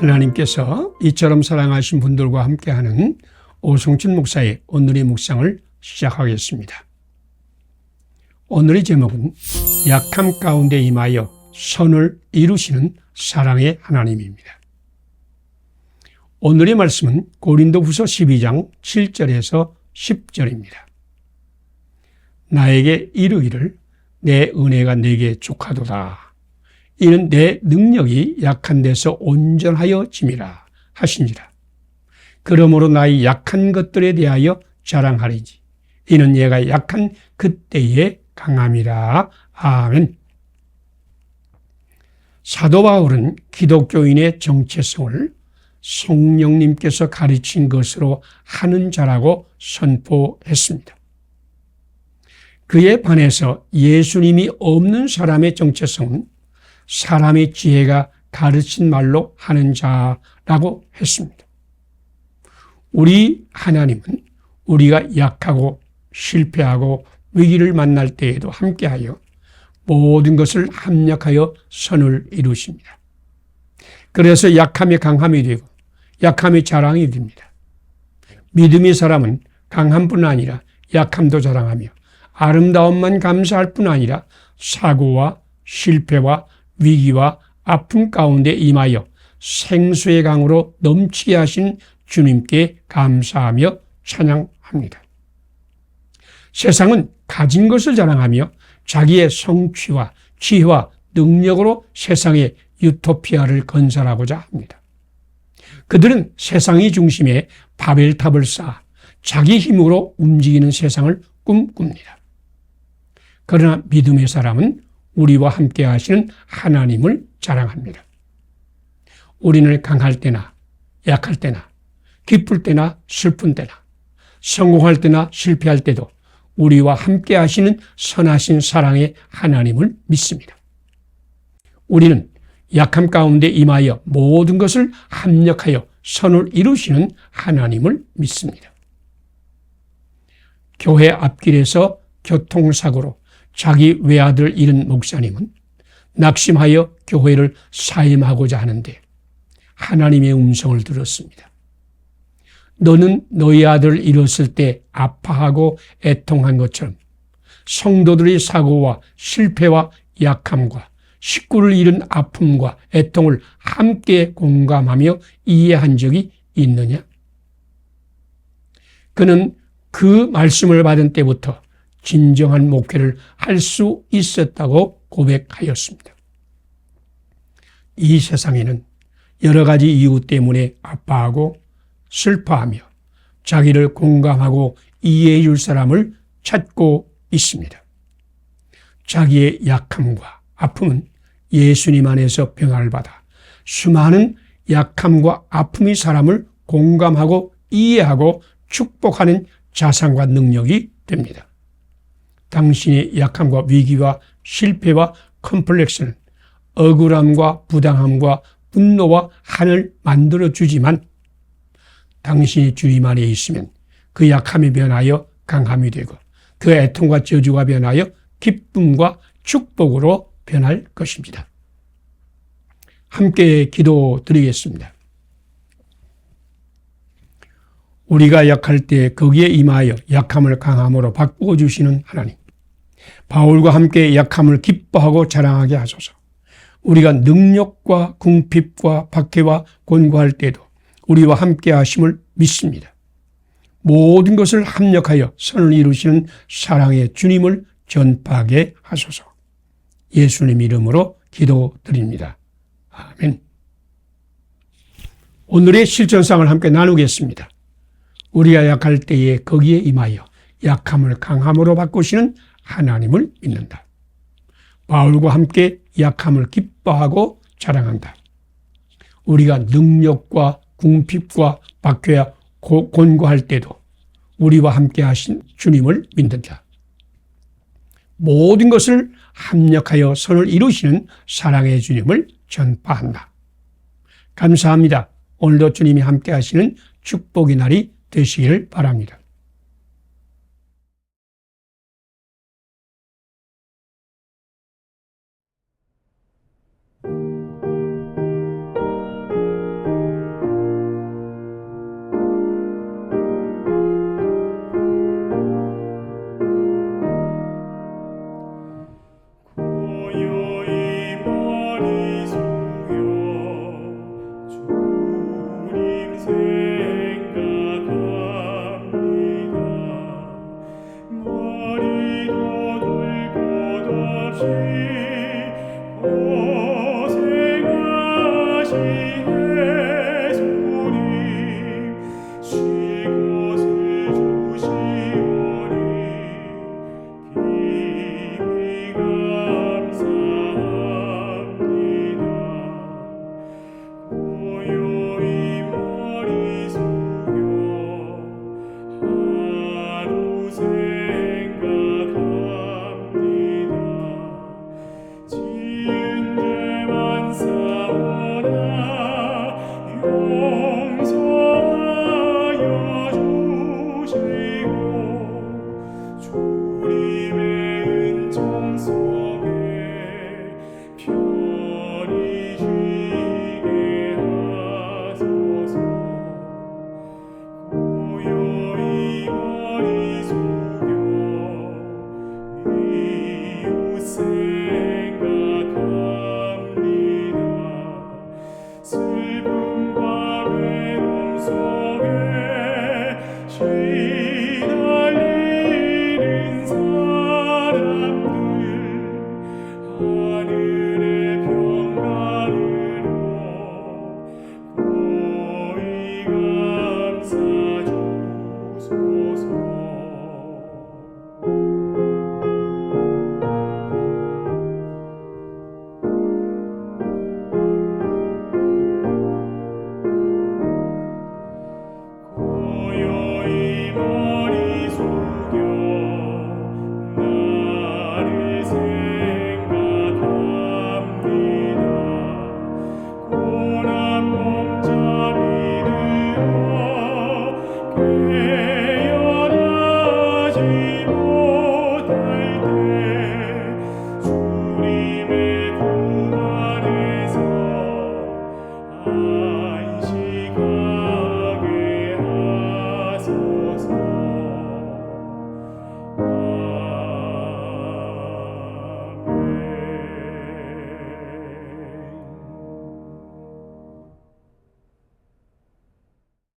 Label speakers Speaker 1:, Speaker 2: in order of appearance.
Speaker 1: 하나님께서 이처럼 사랑하신 분들과 함께하는 오성진 목사의 오늘의 묵상을 시작하겠습니다. 오늘의 제목은 약함 가운데 임하여 선을 이루시는 사랑의 하나님입니다. 오늘의 말씀은 고린도 후서 12장 7절에서 10절입니다. 나에게 이르기를 내 은혜가 내게 족하도다. 이는 내 능력이 약한 데서 온전하여 짐이라 하시니라. 그러므로 나의 약한 것들에 대하여 자랑하리지. 이는 얘가 약한 그때의 강함이라. 아멘. 사도 바울은 기독교인의 정체성을 성령님께서 가르친 것으로 하는 자라고 선포했습니다. 그에 반해서 예수님이 없는 사람의 정체성은 사람의 지혜가 가르친 말로 하는 자라고 했습니다. 우리 하나님은 우리가 약하고 실패하고 위기를 만날 때에도 함께하여 모든 것을 합력하여 선을 이루십니다. 그래서 약함이 강함이 되고 약함이 자랑이 됩니다. 믿음의 사람은 강함뿐 아니라 약함도 자랑하며 아름다움만 감사할 뿐 아니라 사고와 실패와 위기와 아픔 가운데 임하여 생수의 강으로 넘치게 하신 주님께 감사하며 찬양합니다. 세상은 가진 것을 자랑하며 자기의 성취와 지혜와 능력으로 세상에 유토피아를 건설하고자 합니다. 그들은 세상의 중심에 바벨탑을 쌓아 자기 힘으로 움직이는 세상을 꿈꿉니다. 그러나 믿음의 사람은 우리와 함께 하시는 하나님을 자랑합니다. 우리는 강할 때나 약할 때나 기쁠 때나 슬픈 때나 성공할 때나 실패할 때도 우리와 함께 하시는 선하신 사랑의 하나님을 믿습니다. 우리는 약함 가운데 임하여 모든 것을 합력하여 선을 이루시는 하나님을 믿습니다. 교회 앞길에서 교통사고로 자기 외아들 잃은 목사님은 낙심하여 교회를 사임하고자 하는데 하나님의 음성을 들었습니다. 너는 너희 아들 잃었을 때 아파하고 애통한 것처럼 성도들의 사고와 실패와 약함과 식구를 잃은 아픔과 애통을 함께 공감하며 이해한 적이 있느냐? 그는 그 말씀을 받은 때부터 진정한 목회를 할 수 있었다고 고백하였습니다. 이 세상에는 여러 가지 이유 때문에 아파하고 슬퍼하며 자기를 공감하고 이해해 줄 사람을 찾고 있습니다. 자기의 약함과 아픔은 예수님 안에서 평화를 받아 수많은 약함과 아픔의 사람을 공감하고 이해하고 축복하는 자산과 능력이 됩니다. 당신의 약함과 위기와 실패와 컴플렉스는 억울함과 부당함과 분노와 한을 만들어주지만 당신이 주님 안에 있으면 그 약함이 변하여 강함이 되고 그 애통과 저주가 변하여 기쁨과 축복으로 변할 것입니다. 함께 기도 드리겠습니다. 우리가 약할 때 거기에 임하여 약함을 강함으로 바꾸어 주시는 하나님. 바울과 함께 약함을 기뻐하고 자랑하게 하소서. 우리가 능력과 궁핍과 박해와 곤고할 때도 우리와 함께 하심을 믿습니다. 모든 것을 합력하여 선을 이루시는 사랑의 주님을 전파하게 하소서. 예수님 이름으로 기도드립니다. 아멘. 오늘의 실전상을 함께 나누겠습니다. 우리가 약할 때에 거기에 임하여 약함을 강함으로 바꾸시는 하나님을 믿는다. 바울과 함께 약함을 기뻐하고 자랑한다. 우리가 능력과 궁핍과 박해와 곤고할 때도 우리와 함께 하신 주님을 믿는다. 모든 것을 합력하여 선을 이루시는 사랑의 주님을 전파한다. 감사합니다. 오늘도 주님이 함께 하시는 축복의 날이 되시기를 바랍니다.